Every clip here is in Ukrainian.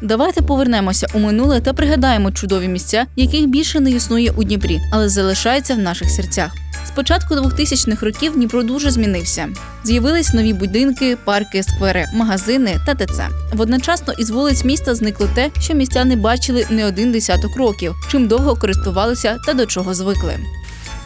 Давайте повернемося у минуле та пригадаємо чудові місця, яких більше не існує у Дніпрі, але залишаються в наших серцях. З початку 2000-х років Дніпро дуже змінився. З'явились нові будинки, парки, сквери, магазини та ТЦ. Водночасно із вулиць міста зникло те, що містяни бачили не один десяток років, чим довго користувалися та до чого звикли.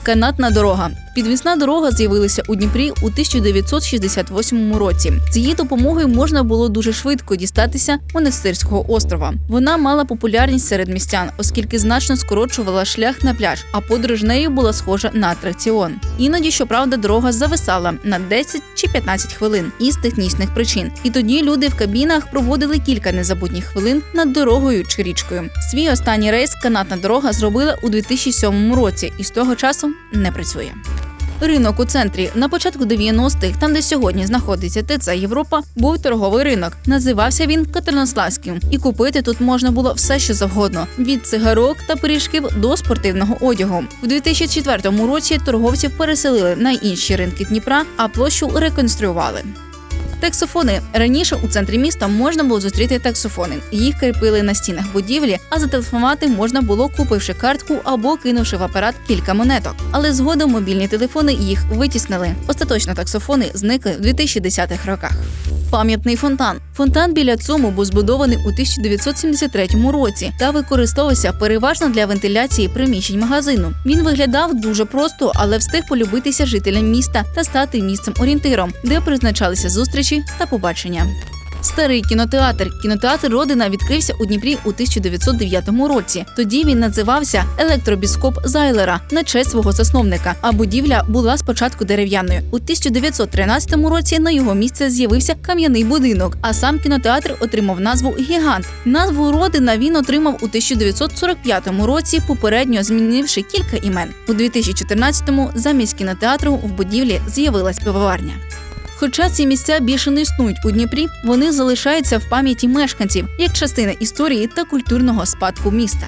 Канатна дорога. Підвісна дорога з'явилася у Дніпрі у 1968 році. З її допомогою можна було дуже швидко дістатися монастирського острова. Вона мала популярність серед містян, оскільки значно скорочувала шлях на пляж, а подорож нею була схожа на атракціон. Іноді, щоправда, дорога зависала на 10 чи 15 хвилин із технічних причин. І тоді люди в кабінах проводили кілька незабутніх хвилин над дорогою чи річкою. Свій останній рейс канатна дорога зробила у 2007 році і з того часу не працює. Ринок у центрі на початку 90-х, там де сьогодні знаходиться ТЦ Європа, був торговий ринок. Називався він Катернославським, і купити тут можна було все, що завгодно: від цигарок та пиріжків до спортивного одягу. У 2004 році торговців переселили на інші ринки Дніпра, а площу реконструювали. Таксофони раніше у центрі міста можна було зустріти таксофони. Їх кріпили на стінах будівлі, а зателефонувати можна було, купивши картку або кинувши в апарат кілька монеток. Але згодом мобільні телефони їх витіснили. Остаточно таксофони зникли в 2010-х роках. Пам'ятний фонтан. Фонтан біля ЦУМу був збудований у 1973 році та використовувався переважно для вентиляції приміщень магазину. Він виглядав дуже просто, але встиг полюбитися жителям міста та стати місцем орієнтиром, де призначалися зустрічі та побачення. Старий кінотеатр. Кінотеатр Родина відкрився у Дніпрі у 1909 році. Тоді він називався Електробіскоп Зайлера на честь свого засновника. А будівля була спочатку дерев'яною. У 1913 році на його місце з'явився кам'яний будинок. А сам кінотеатр отримав назву Гігант. Назву Родина він отримав у 1945 році, попередньо змінивши кілька імен. У 2014-му замість кінотеатру в будівлі з'явилась пивоварня. Хоча ці місця більше не існують у Дніпрі, вони залишаються в пам'яті мешканців як частина історії та культурного спадку міста.